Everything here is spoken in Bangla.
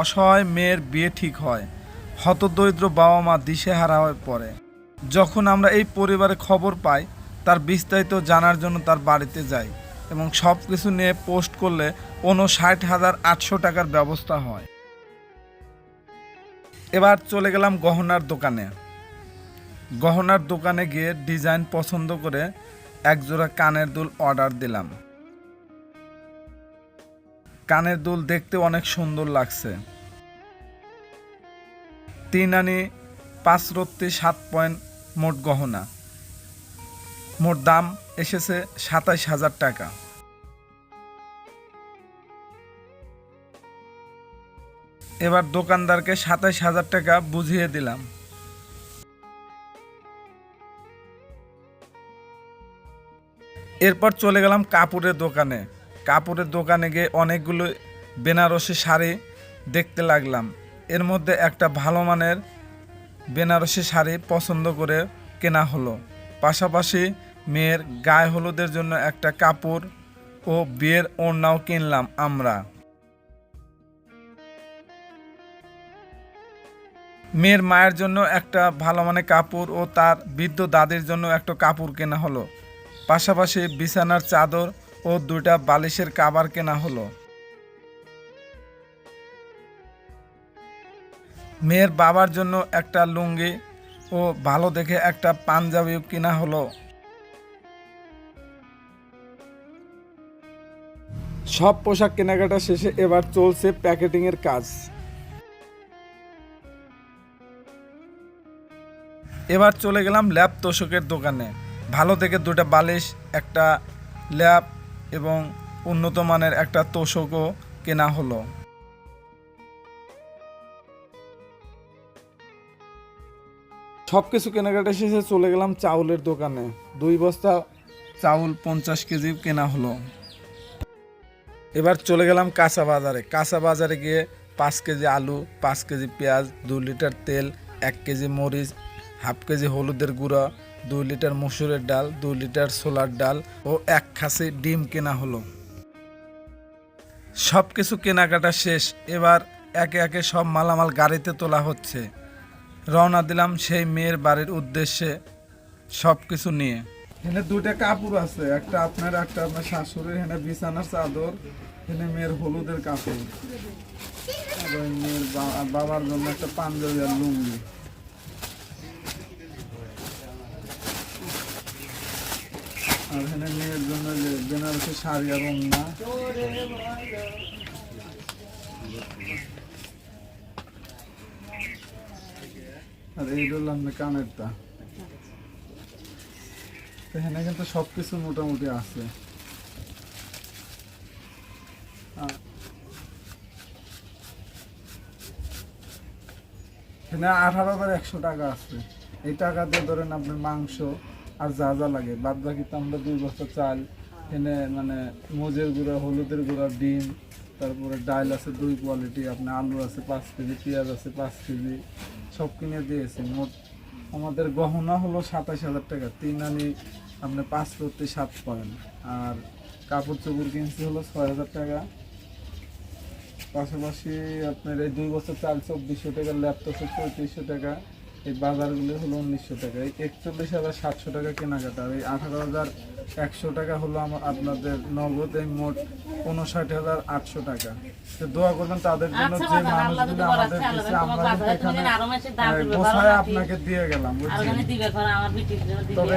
অসহায় মেয়ের বিয়ে ঠিক হয়। হতদরিদ্র বাবা মা দিশেহারা হয়ে পড়ে। যখন আমরা এই পরিবারে খবর পাই, তার বিস্তারিত জানার জন্য তার বাড়িতে যাই এবং সব কিছু নিয়ে পোস্ট করলে ষাট হাজার আটশো টাকার ব্যবস্থা হয়। এবার চলে গেলাম গহনার দোকানে। গহনার দোকানে গিয়ে ডিজাইন পছন্দ করে একজোড়া কানের দুল অর্ডার দিলাম। কানের দুল দেখতে অনেক সুন্দর লাগছে। তিন আনি পাঁচ রত্তি সাত পয়েন্ট মোট গহনা। মোট দাম এসেছে সাতাইশ হাজার টাকা। এবার দোকানদারকে সাতাইশ হাজার টাকা বুঝিয়ে দিলাম। এরপর চলে গেলাম কাপড়ের দোকানে। কাপড়ের দোকানে গিয়ে অনেকগুলো বেনারসি শাড়ি দেখতে লাগলাম। এর মধ্যে একটা ভালো মানের বেনারসি শাড়ি পছন্দ করে কেনা হলো। পাশাপাশি মেয়ের গায়ে হলুদের জন্য একটা কাপড় ও বিয়ের ওড়নাও কিনলাম আমরা। মেয়ের মায়ের জন্য একটা ভালো মানের কাপড় ও তার বৃদ্ধ দাদির জন্য একটা কাপড় কেনা হলো। পাশাপাশি বিছানার চাদর ও দুইটা বালিশের কাবার কেনা হলো। মেয়ের বাবার জন্য একটা লুঙ্গি ও ভালো দেখে একটা পাঞ্জাবিও কেনা হলো। সব পোশাক কেনাকাটা শেষে এবার চলছে প্যাকেটিং এর কাজ। এবার চলে গেলাম ল্যাব তোষকের দোকানে। ভালো দেখে দুটা বালিশ, একটা ল্যাব এবং উন্নত মানের একটা তোষকও কেনা হলো। সব কিছু কেনাকাটা শেষে চলে গেলাম চাউলের দোকানে। দুই বস্তা চাউল পঞ্চাশ কেজি কেনা হলো। এবার চলে গেলাম কাঁচা বাজারে। কাঁচা বাজারে গিয়ে পাঁচ কেজি আলু, পাঁচ কেজি পেঁয়াজ দু লিটার তেল, এক কেজি মরিচ, হাফ কেজি হলুদের গুঁড়া দুই লিটার মসুরের ডাল, দুই লিটার ছোলার ডাল ও এক খাসি ডিম কেনা হলো। সব কিছু কেনাকাটা শেষ, এবার একে একে সব মালামাল গাড়িতে তোলা হচ্ছে। রওনা দিলাম সেই মেয়ের বাড়ির উদ্দেশ্যে সব কিছু নিয়ে। এখানে দুইটা কাপড় আছে, একটা আপনার একটা আপনার শাশুড়ির, এখানে বিছানার চাদর, এখানে মেয়ের হলুদের কাপড়। মেয়ের বাবার জন্য একটা পাঞ্জাবি আর লুঙ্গি। আর এখানে মেয়ের জন্য বেনারসি শাড়ি আর আর এই আপনার কানেরটা। এখানে কিন্তু সব কিছু মোটামুটি আছে। আঠারো হাজার একশো টাকা আছে। এই টাকা দিয়ে ধরেন আপনার মাংস আর যা যা লাগে। বাদ বাকি তো আমরা দুই বস্তা চাল, এনে মানে মজের গুঁড়া, হলুদের গুঁড়া, ডিম, তারপরে ডাল আছে দুই কোয়ালিটি আপনার আলু আছে পাঁচ কেজি, পেঁয়াজ আছে পাঁচ কেজি, সব কিনে দিয়েছি। মোট আমাদের গহনা হলো সাতাশ হাজার টাকা। তিন আনি আপনি পাঁচ প্রতি সাত পয়েন্ট আর কাপড় চোপড় কিনছি হলো ছয় হাজার টাকা। পাশাপাশি আপনার এই দুই বছর চাল চব্বিশশো টাকা, ল্যাপটপ পঁয়ত্রিশশো টাকা। এই বাজারগুলো হলো উনিশশো টাকা। এই একচল্লিশ হাজার সাতশো টাকা কেনাকাটা এই আঠারো হাজার একশো টাকা হলো আমার আপনাদের নগদ এই মোট উনষাট হাজার আটশো টাকা। তো দোয়া করবেন তাদের জন্য আচ্ছা যে মানুষগুলো আমাদের দিচ্ছে আমরা এখানে গোছায় আপনাকে দিয়ে গেলাম তবে